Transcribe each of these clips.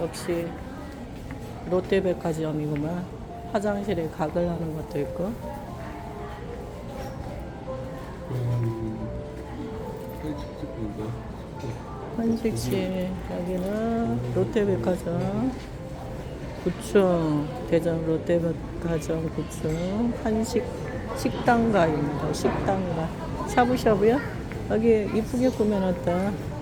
역시 롯데백화점이구만. 화장실에 각을 하는 것도 있고. 한식집 여기는 롯데백화점 9층 대전 롯데백화점 9층 한식 식당가입니다. 식당가 샤브샤브야? 여기 이쁘게 꾸며놨다.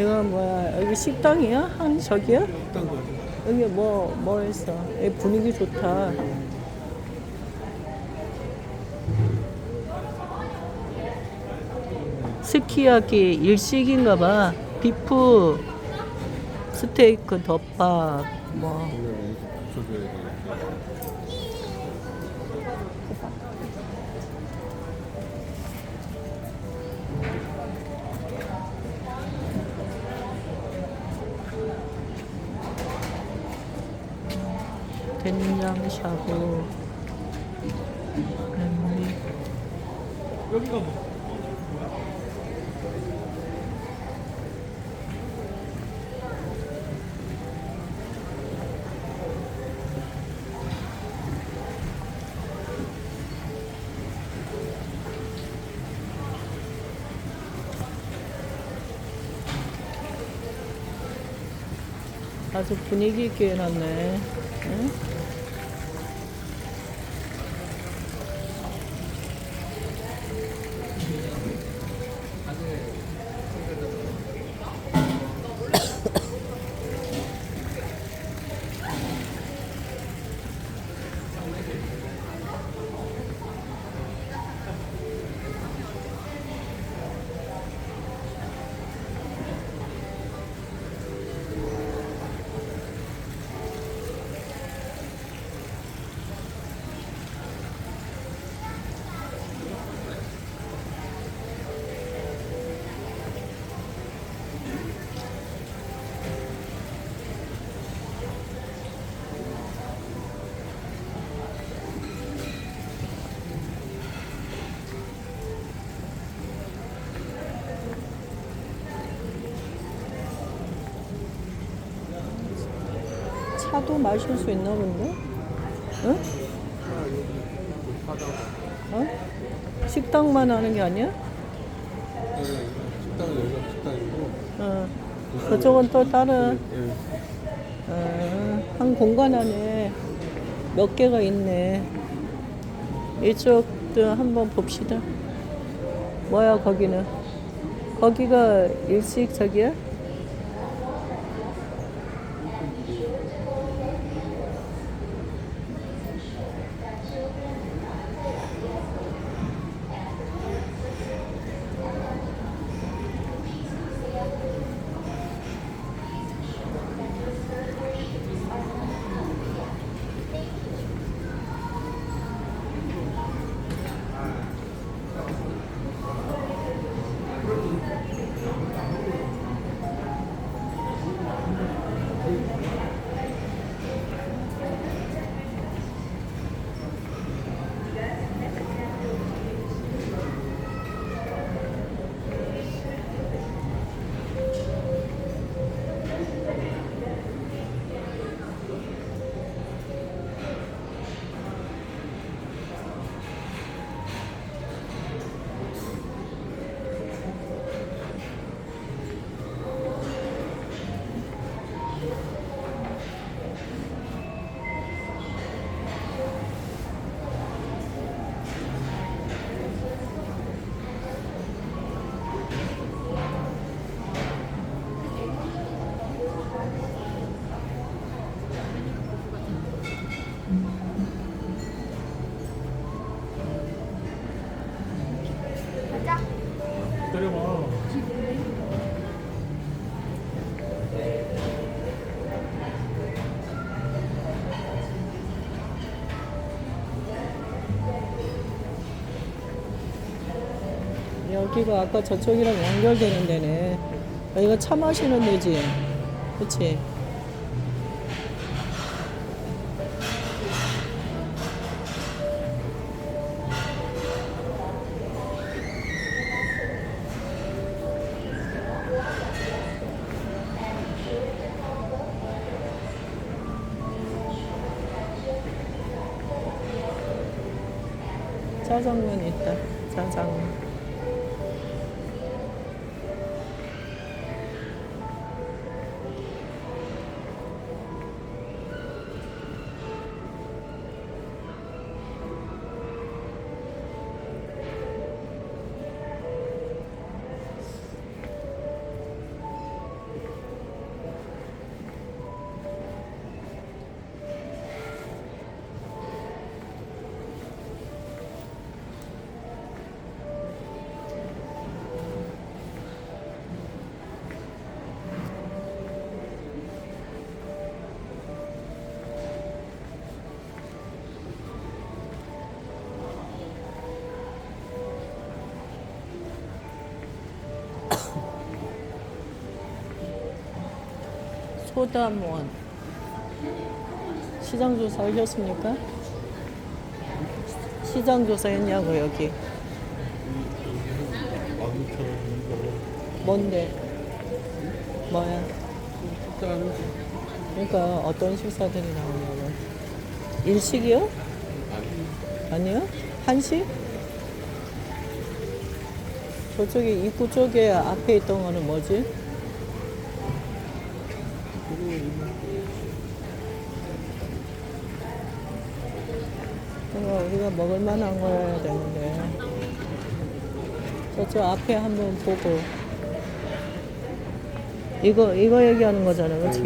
이건 뭐야? 여기 식당이야? 한 저기야? 여기 뭐, 뭐 했어? 여기 분위기 좋다. 스키야키 일식인가 봐. 비프 스테이크 덮밥 뭐 오늘 붙여줘야 돼. 된장 샤브 램리 여기가 뭐? 아주 분위기 있게 해놨네. 응? 차도 마실 수 있나 본데? 응? 어? 식당만 하는 게 아니야? 식당은 여기가 식당이고. 어. 그쪽은 또 다른 예. 어, 한 공간 안에 몇 개가 있네. 이쪽도 한번 봅시다. 뭐야 거기는? 거기가 일식 저기야? 여기가 아까 저쪽이랑 연결되는 데네. 여기가 차 마시는 데지. 그치? 짜장면 있다. 짜장면. 소담원. 시장 조사 하셨습니까? 시장 조사 했냐고 여기. 뭔데? 뭐야? 그러니까 어떤 식사들이 나오냐고. 일식이요? 아니 아니요? 한식? 저쪽에 입구 쪽에 앞에 있던 거는 뭐지? 그거 우리가 먹을 만한 거여야 되는데 저쪽 앞에 한번 보고 이거 이거 얘기하는 거잖아 그렇지?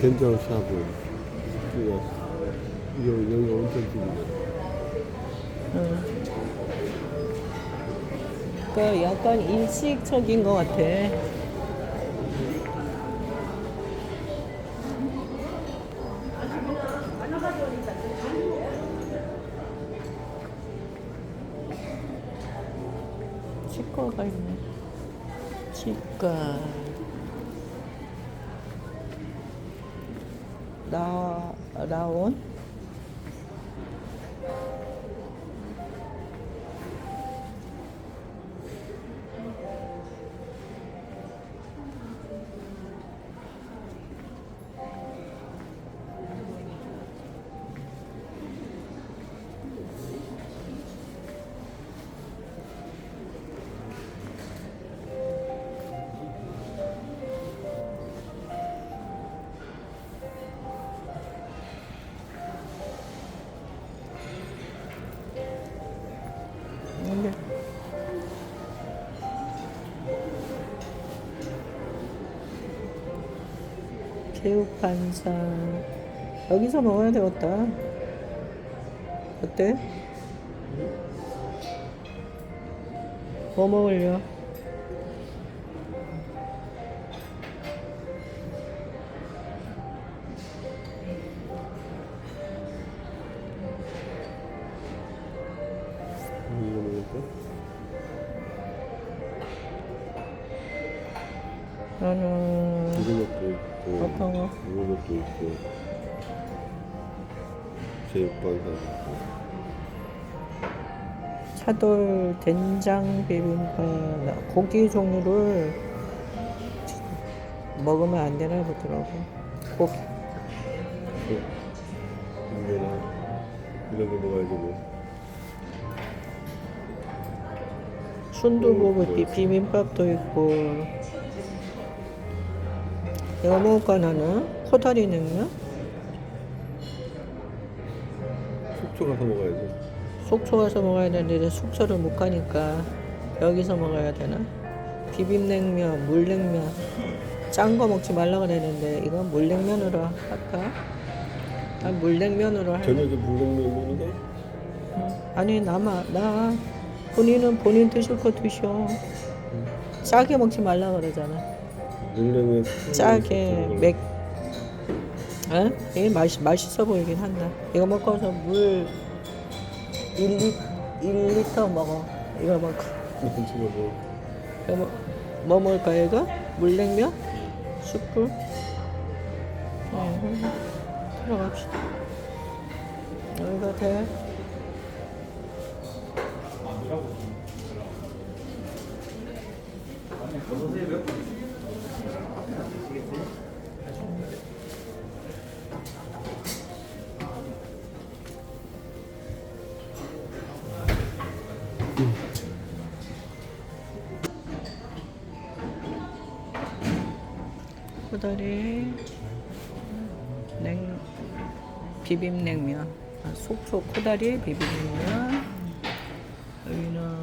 된장 샤브 이거 이거 여기 온천 집이네 응. 그 약간 일식적인 것 같아. 치과가 있네. 치과. 라, 라온? 개육반상 여기서 먹어야 되겠다 어때? 뭐 먹을려? 이거 먹을까? 나는 이것도 있고 어떤 거? 이것도 있고 제육반상 있고. 차돌 된장 비빔밥 나 고기 종류를 먹으면 안 되나 보더라고. 고기. 이거나 이런 거 먹어야지 뭐. 순두부고 비- 비빔밥도 있고 이거 먹을까 나는 코다리 냉면 속초 가서 먹어야지 속초 가서 먹어야 되는데 숙소를 못 가니까 여기서 먹어야 되나? 비빔냉면 물냉면. 짠 거 먹지 말라 그랬는데 이건 물냉면으로 할까? 난 물냉면으로 할래. 저녁에 물냉면 먹는 거? 아니 나마 나 본인은 본인 드실 거 드셔. 짜게 먹지 말라 그러잖아 물냉면 짜게 맥 어? 이게 맛 맛있어 보이긴 한다. 이거 먹고서 물 1리 1리터 먹어. 이거 먹고 지금 뭐 이거 뭐, 뭐 먹을까 이거? 물냉면? 숯불? 어, 들어갑시다. 여기가 돼 코다리 냉 비빔냉면. 아, 속초 코다리 비빔냉면. 여기는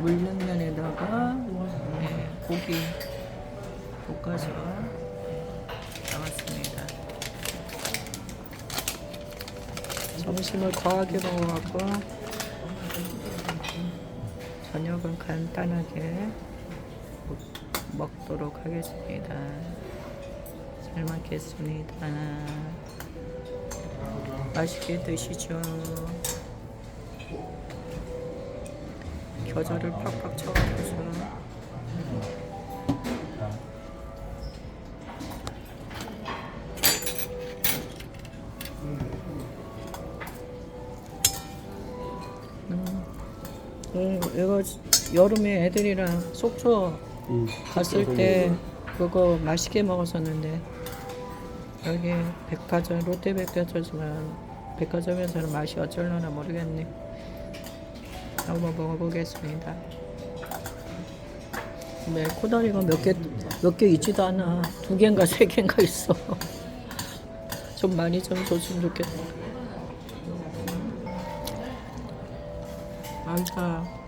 물냉면에다가 네, 고기. 볶아서 나왔습니다. 점심을 거하게 먹어갖고 저녁은 간단하게 먹- 먹도록 하겠습니다. 잘 먹겠습니다. 맛있게 드시죠. 겨자를 팍팍 쳐가면서 여름에 애들이랑 속초 응. 갔을 때 그거 맛있게 먹었었는데 여기 백화점 롯데 백화점이지만 백화점에서는 맛이 어쩔려나 모르겠네. 한번 먹어보겠습니다. 근데 코다리가 몇 개 몇 개 있지도 않아. 두 개인가 세 개인가 있어. 좀 많이 좀 줬으면 좋겠다. 맛있다.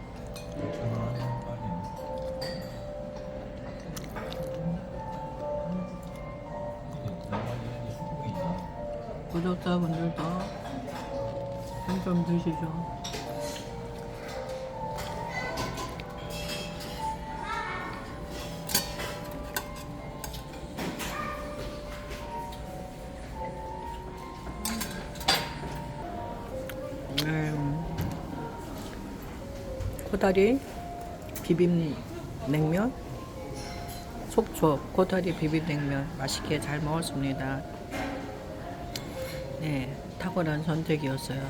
구독자분들도 좀 드시죠. 음, 코다리 비빔 냉면 속초 코다리 비빔 냉면 맛있게 잘 먹었습니다. 네, 탁월한 선택이었어요.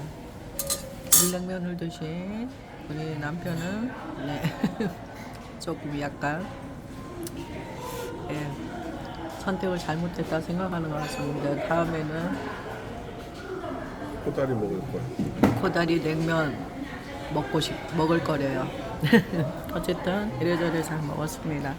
물냉면을 드신 우리 남편은 네, 조금 약간 예, 선택을 잘못했다 생각하는 것 같습니다. 다음에는 코다리 먹을 거야. 코다리 냉면 먹고 싶 먹을 거래요. 어쨌든 이래저래 잘 먹었습니다.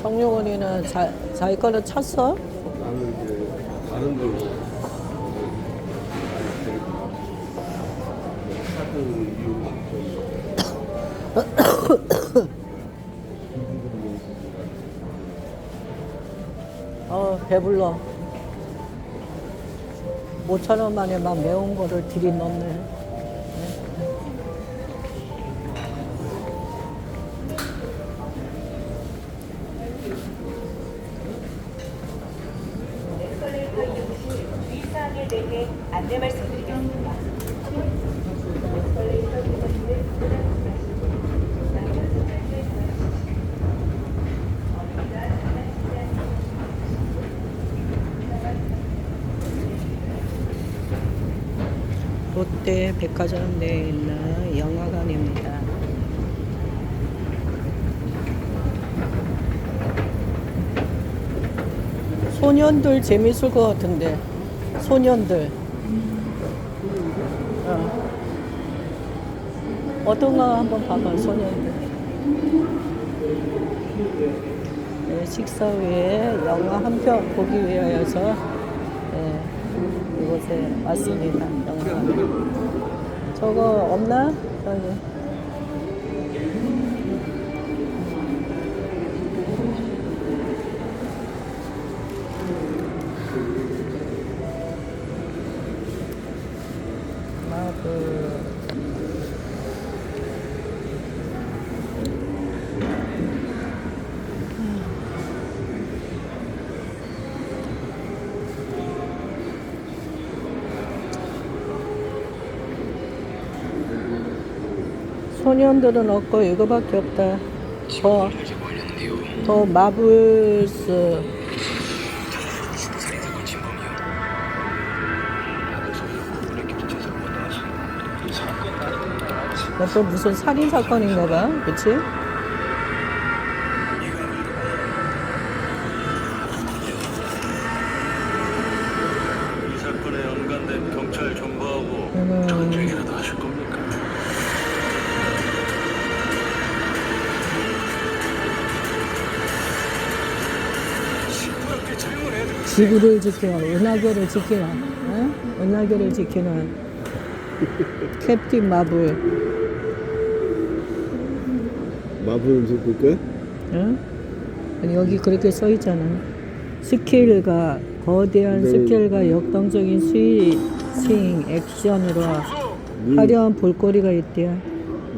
정용원이는 자, 자기 거는 찼어? 어 배불러. 5천 원 만에 막 매운 거를 들이넣네 롯데 백화점 내에 있는 영화관입니다 소년들 재밌을 것 같은데 소년들 어. 어떤 거 한번 봐봐 소년들 네, 식사 후에 영화 한 편 보기 위하여서 네, 이곳에 왔습니다. 저거 없나? 저기. 마블. 소년들은 없고 이거밖에 없다. 더, 더 마블스. 또 무슨 살인 사건인가 봐, 그치? 지구를 지키는, 은하계를 지키는, 응? 은하계를 지키는 캡틴 마블, 마블 좀 볼까? 응? 아니, 여기 그렇게 써 있잖아. 스케일과 거대한 네. 스케일과 역동적인 스위칭 액션으로 늘, 화려한 볼거리가 있대요.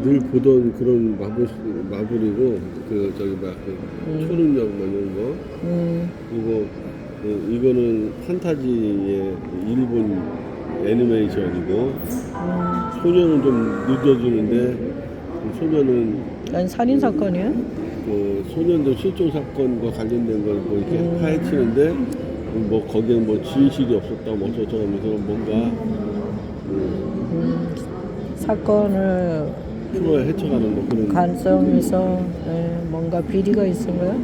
늘 보던 그런 마블 마블이고 그 저기 막그 음. 초능력 뭐 이런 거 음, 그리고 그 이거는 판타지의 일본 애니메이션이고 음. 소녀는 좀 늦어지는데 소녀는 난 살인 사건이야? 그 소년들 실종 사건과 관련된 걸 뭐 이렇게 음. 파헤치는데 뭐 거기에 뭐 진실이 없었다 뭐 어쩌고 하면서 뭔가 음, 음, 사건을 풀어 헤쳐가는 뭐 그런 간성해서 예, 뭔가 비리가 있은 거야?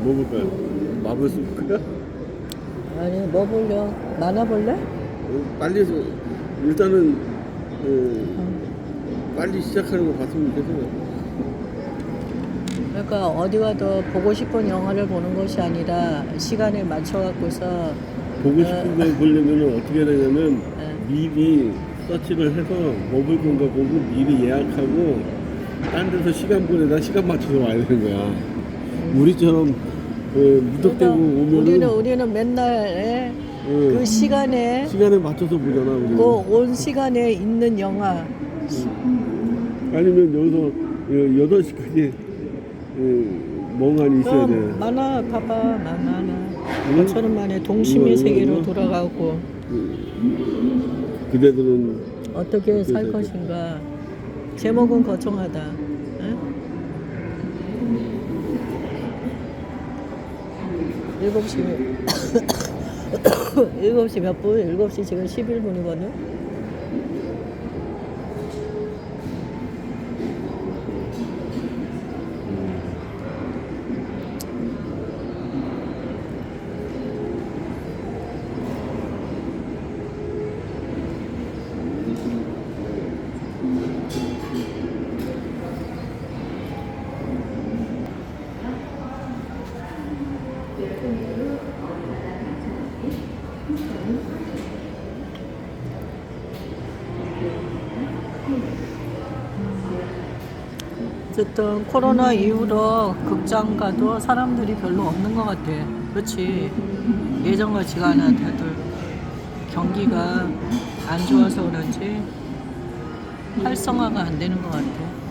뭐 볼까요? 마블 쓸까요? 아니 뭐 볼려? 만화 볼래? 어, 빨리 해서 일단은 어, 빨리 시작하는 거 봤으면 좋겠어요. 그러니까 어디 가도 보고 싶은 영화를 보는 것이 아니라 시간에 맞춰 갖고서 보고 싶은 걸 보려면 어떻게 해야 되냐면 네. 미리 서치를 해서 뭐 볼 건가 보고 미리 예약하고 딴 데서 시간 보내다 시간 맞춰서 와야 되는 거야. 우리처럼 어, 무턱대고 그러니까 오면은 우리는 우리는 맨날 예, 어, 그 시간에 시간에 맞춰서 보잖아. 우리는. 그온 시간에 있는 영화 아니면 여기서 8시까지 멍하니 있어야 돼. 그럼 만화 봐봐 만화나 응? 5천 원 만에 동심의 이거, 이거, 세계로 이거? 돌아가고 그대들은 어떻게 살 그래서 것인가 제목은 거창하다 7시, 7시 몇 분? 7시 지금 11분이거든요. 어쨌든 코로나 이후로 극장 가도 사람들이 별로 없는 것 같아. 그렇지. 예전 같지가 않아, 다들. 경기가 안 좋아서 그런지 활성화가 안 되는 것 같아.